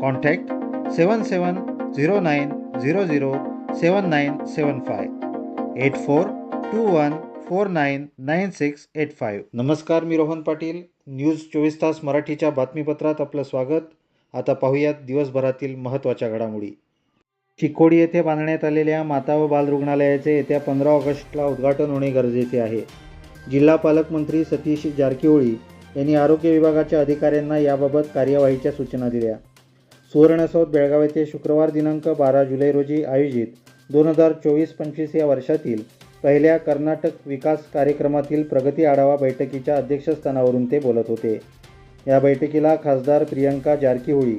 contact seven seven zero nine zero zero seven nine seven five eight four two one four nine nine six eight five नमस्कार मी Rohan Patil. News चोवीस तास मराठीच्या बातमीपत्रात आपलं स्वागत. आता पाहूयात दिवसभरातील महत्त्वाच्या घडामोडी. चिकोडी येथे बांधण्यात आलेल्या माता व बाल रुग्णालयाचे येत्या पंधरा ऑगस्टला उद्घाटन होणे गरजेचे आहे. जिल्हा पालकमंत्री सतीश जारकिहोळी यांनी आरोग्य विभागाच्या अधिकाऱ्यांना याबाबत कार्यवाहीच्या सूचना दिल्या. सुवर्णसौध बेळगाव येथे शुक्रवार दिनांक बारा जुलै रोजी आयोजित दोन हजार चोवीस पंचवीस या वर्षातील पहिल्या कर्नाटक विकास कार्यक्रमातील प्रगती आढावा बैठकीच्या अध्यक्षस्थानावरून ते बोलत होते. या बैठकीला खासदार प्रियंका जारकीहोळी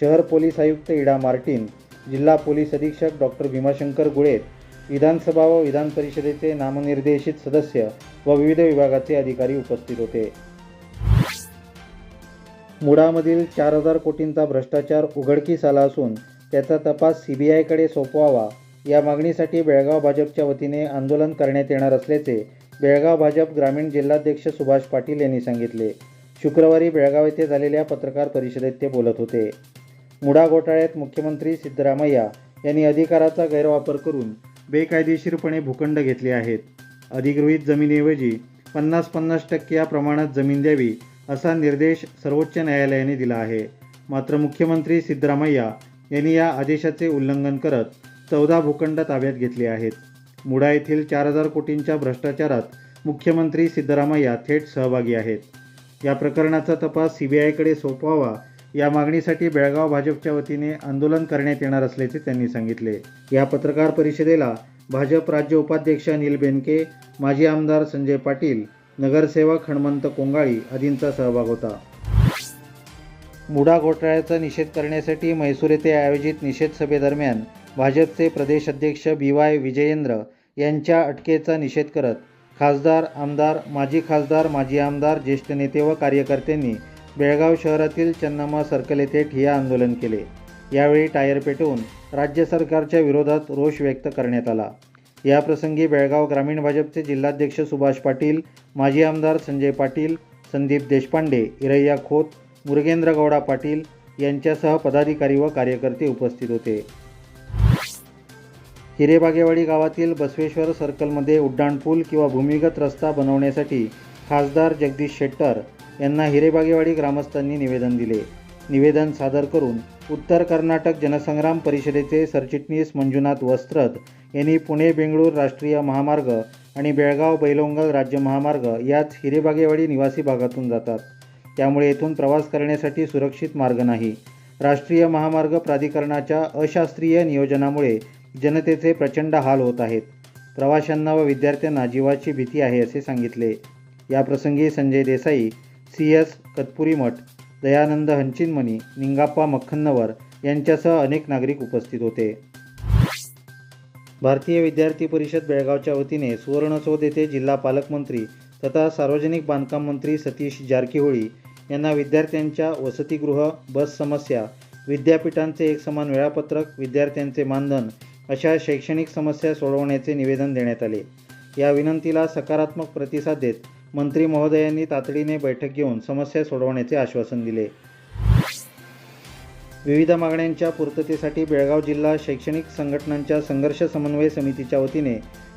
शहर पोलीस आयुक्त इडा मार्टिन जिल्हा पोलीस अधीक्षक डॉक्टर भीमाशंकर गुळेत विधानसभा व विधान परिषदेचे नामनिर्देशित सदस्य व विविध विभागाचे अधिकारी उपस्थित होते. मुडामधील चार हजार कोटींचा भ्रष्टाचार उघडकीस आला असून त्याचा तपास सी बी आयकडे सोपवावा या मागणीसाठी बेळगाव भाजपच्या वतीने आंदोलन करण्यात येणार असल्याचे बेळगाव भाजप ग्रामीण जिल्हाध्यक्ष सुभाष पाटील यांनी सांगितले. शुक्रवारी बेळगाव येथे झालेल्या पत्रकार परिषदेत ते बोलत होते. मुडा घोटाळ्यात मुख्यमंत्री सिद्धरामय्या यांनी अधिकाराचा गैरवापर करून बेकायदेशीरपणे भूखंड घेतले आहेत. अधिगृहित जमिनीऐवजी पन्नास पन्नास टक्के या प्रमाणात जमीन द्यावी असा निर्देश सर्वोच्च न्यायालयाने दिला आहे. मात्र मुख्यमंत्री सिद्धरामय्या यांनी या आदेशाचे उल्लंघन करत चौदा भूखंड ताब्यात घेतले आहेत. मुडा येथील चार हजार कोटींच्या भ्रष्टाचारात मुख्यमंत्री सिद्धरामय्या थेट सहभागी आहेत. या प्रकरणाचा तपास सी बी आयकडे सोपवावा या मागणीसाठी बेळगाव भाजपच्या वतीने आंदोलन करण्यात येणार असल्याचे त्यांनी सांगितले. या पत्रकार परिषदेला भाजप राज्य उपाध्यक्ष अनिल बेनके माजी आमदार संजय पाटील नगरसेवक हणमंत कोंगाळी आदींचा सहभाग होता. मुडा घोटाळ्याचा निषेध करण्यासाठी म्हैसूर येथे आयोजित निषेध सभेदरम्यान भाजपचे प्रदेश अध्यक्ष बी वाय विजयेंद्र यांच्या अटकेचा निषेध करत खासदार आमदार माजी खासदार माजी आमदार ज्येष्ठ नेते व कार्यकर्त्यांनी बेळगाव शहरातील चन्नामा सर्कल येथे ठिया आंदोलन केले. यावेळी टायर पेटवून राज्य सरकारच्या विरोधात रोष व्यक्त करण्यात आला. याप्रसंगी बेळगाव ग्रामीण भाजपचे जिल्हाध्यक्ष सुभाष पाटील माजी आमदार संजय पाटील संदीप देशपांडे इरय्या खोत मुरगेंद्र गौडा पाटील यांच्यासह पदाधिकारी व कार्यकर्ते उपस्थित होते. हिरेबागेवाडी गावातील बसवेश्वर सर्कलमध्ये उड्डाणपूल किंवा भूमिगत रस्ता बनवण्यासाठी खासदार जगदीश शेट्टर यांना हिरेबागेवाडी ग्रामस्थांनी निवेदन दिले. निवेदन सादर करून उत्तर कर्नाटक जनसंग्राम परिषदेचे सरचिटणीस मंजुनाथ वस्त्रत यांनी पुणे बेंगळूर राष्ट्रीय महामार्ग आणि बेळगाव बैलोंगल राज्य महामार्ग याच हिरेबागेवाडी निवासी भागातून जातात. त्यामुळे येथून प्रवास करण्यासाठी सुरक्षित मार्ग नाही. राष्ट्रीय महामार्ग प्राधिकरणाच्या अशास्त्रीय नियोजनामुळे जनतेचे प्रचंड हाल होत आहेत. प्रवाशांना व विद्यार्थ्यांना जीवाची भीती आहे असे सांगितले. याप्रसंगी संजय देसाई सी एस कतपुरी मठ दयानंद हंचिनमणी निंगाप्पा मख्खन्नवर यांच्यासह अनेक नागरिक उपस्थित होते. भारतीय विद्यार्थी परिषद बेळगावच्या वतीने सुवर्णसौध येथे जिल्हा पालकमंत्री तथा सार्वजनिक बांधकाम मंत्री सतीश जारकिहोळी यांना विद्यार्थ्यांच्या वसतिगृह बस समस्या विद्यापीठांचे एक समान वेळापत्रक विद्यार्थ्यांचे मानधन अशा शैक्षणिक समस्या सोडवण्याचे निवेदन देण्यात आले. या विनंतीला सकारात्मक प्रतिसाद देत मंत्री महोदयांनी तातडीने बैठक घेऊन समस्या सोडवण्याचे आश्वासन दिले. विविध मागण्यांच्या पूर्ततेसाठी बेळगाव जिल्हा शैक्षणिक संघटनांच्या संघर्ष समन्वय समितीच्या वतीने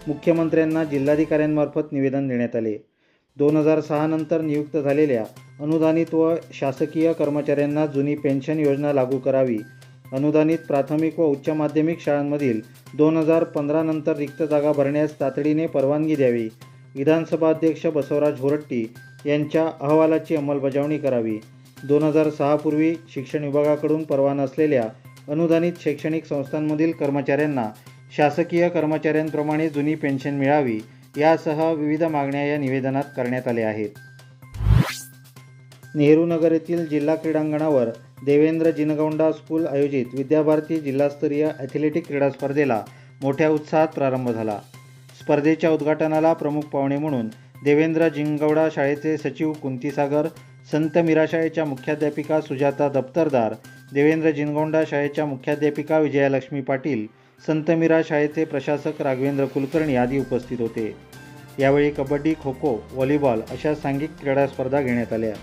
मुख्यमंत्र्यांना जिल्हाधिकाऱ्यांमार्फत निवेदन देण्यात आले. दोन हजार सहा नंतर नियुक्त झालेल्या अनुदानित व शासकीय कर्मचाऱ्यांना जुनी पेन्शन योजना लागू करावी. अनुदानित प्राथमिक व उच्च माध्यमिक शाळांमधील दोन हजार पंधरा नंतर रिक्त जागा भरण्यास तातडीने परवानगी द्यावी. विधानसभा अध्यक्ष बसवराज होरट्टी यांच्या अहवालाची अंमलबजावणी करावी. दोन हजार सहापूर्वी शिक्षण विभागाकडून परवाना असलेल्या अनुदानित शैक्षणिक संस्थांमधील कर्मचाऱ्यांना शासकीय कर्मचाऱ्यांप्रमाणे जुनी पेन्शन मिळावी यासह विविध मागण्या या निवेदनात करण्यात आल्या आहेत. नेहरू नगर येथील जिल्हा क्रीडांगणावर देवेंद्र जिनगौंडा स्कूल आयोजित विद्याभारती जिल्हास्तरीय ॲथलेटिक क्रीडा स्पर्धेला मोठ्या उत्साहात प्रारंभ झाला. स्पर्धेच्या उद्घाटनाला प्रमुख पाहुणे म्हणून देवेंद्र जिंगवडा शाळेचे सचिव कुंतीसागर संत मीरा शाळेच्या मुख्याध्यापिका सुजाता दप्तरदार देवेंद्र जिनगोंडा शाळेच्या मुख्याध्यापिका विजयालक्ष्मी पाटील संत मीरा शाळेचे प्रशासक राघवेंद्र कुलकर्णी आदी उपस्थित होते. यावेळी कबड्डी खो खो व्हॉलीबॉल अशा सांघिक क्रीडा स्पर्धा घेण्यात आल्या.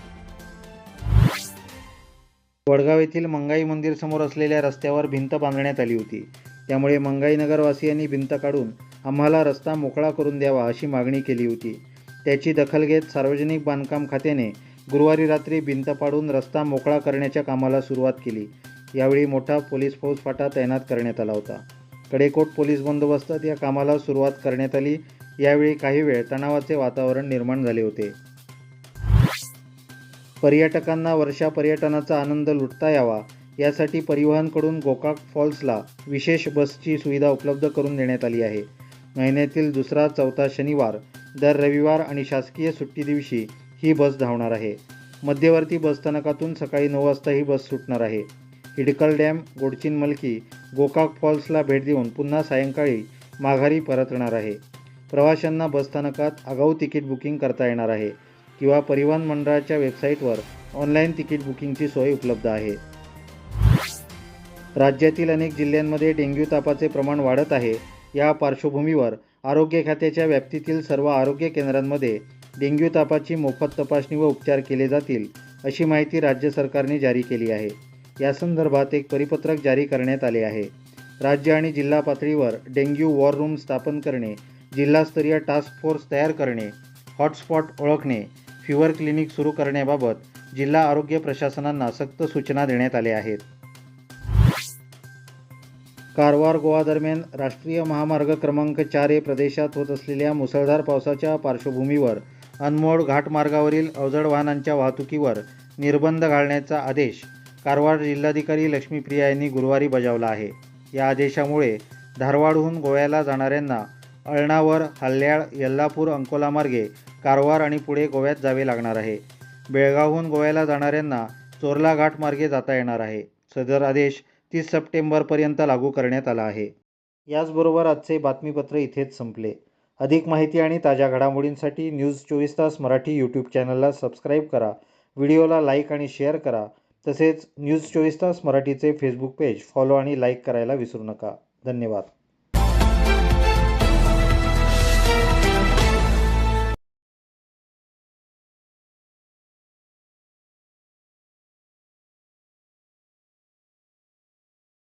वडगाव येथील मंगाई मंदिर समोर असलेल्या रस्त्यावर भिंत बांधण्यात आली होती. त्यामुळे मंगाई नगरवासियांनी भिंत काढून आम्हाला रस्ता मोकळा करून द्यावा अशी मागणी केली होती. त्याची दखल घेत सार्वजनिक बांधकाम खात्याने गुरुवारी रात्री भिंत पाडून रस्ता मोकळा करण्याच्या कामाला सुरुवात केली. यावेळी मोठा पोलीस फौजफाटा तैनात करण्यात आला होता. कडेकोट पोलीस बंदोबस्तात या कामाला सुरुवात करण्यात आली. यावेळी काही वेळ तणावाचे वातावरण निर्माण झाले होते. पर्यटकांना वर्षा पर्यटनाचा आनंद लुटता यावा यासाठी परिवहनकडून गोकाक फॉल्सला विशेष बसची सुविधा उपलब्ध करून देण्यात आली आहे. महिन्यातील दुसरा चौथा शनिवार दर रविवार आणि शासकीय सुट्टी दिवशी ही बस धावणार आहे. मध्यवर्ती बसस्थानकातून सकाळी नऊ वाजता ही बस सुटणार आहे. हिडकल डॅम गोडचिनमलकी गोकाक फॉल्सला भेट देऊन पुन्हा सायंकाळी माघारी परतणार आहे. प्रवाशांना बसस्थानकात आगाऊ तिकीट बुकिंग करता येणार आहे किंवा परिवहन मंडळाच्या वेबसाईटवर ऑनलाईन तिकीट बुकिंगची सोय उपलब्ध आहे. राज्यातील अनेक जिल्ह्यांमध्ये डेंग्यू तापाचे प्रमाण वाढत आहे. या पार्श्वभूमीवर आरोग्य खात्याच्या व्याप्तीतील सर्व आरोग्य केंद्रांमध्ये डेंग्यू तापाची मोफत तपासणी व उपचार केले जातील अशी माहिती राज्य सरकारने जारी केली आहे. या संदर्भात एक परिपत्रक जारी करण्यात आले आहे. राज्य आणि जिल्हा पातळीवर डेंग्यू वॉर रूम स्थापन करणे जिल्हास्तरीय टास्क फोर्स तयार करणे हॉटस्पॉट ओळखणे फिवर क्लिनिक सुरू करण्याबाबत जिल्हा आरोग्य प्रशासनांना सक्त सूचना देण्यात आल्या आहेत. कारवार गोवादरम्यान राष्ट्रीय महामार्ग क्रमांक चार ए प्रदेशात होत असलेल्या मुसळधार पावसाच्या पार्श्वभूमीवर अनमोड घाटमार्गावरील अवजड वाहनांच्या वाहतुकीवर निर्बंध घालण्याचा आदेश कारवार जिल्हाधिकारी लक्ष्मीप्रिया यांनी गुरुवारी बजावला आहे. या आदेशामुळे धारवाडहून गोव्याला जाणाऱ्यांना अळणावर हल्ल्याळ यल्लापूर अंकोला मार्गे कारवार आणि पुढे गोव्यात जावे लागणार आहे. बेळगावहून गोव्याला जाणाऱ्यांना चोरला घाट मार्गे जाता येणार आहे. सदर आदेश तीस सप्टेंबरपर्यंत लागू करण्यात आला आहे. याचबरोबर आजचे बातमीपत्र इथेच संपले. अधिक माहिती आणि ताज्या घडामोडींसाठी न्यूज चोवीस तास मराठी यूट्यूब चॅनलला सबस्क्राईब करा. व्हिडिओला लाईक आणि शेअर करा. तसेच न्यूज चोवीस तास मराठीचे फेसबुक पेज फॉलो आणि लाईक करायला विसरू नका. धन्यवाद.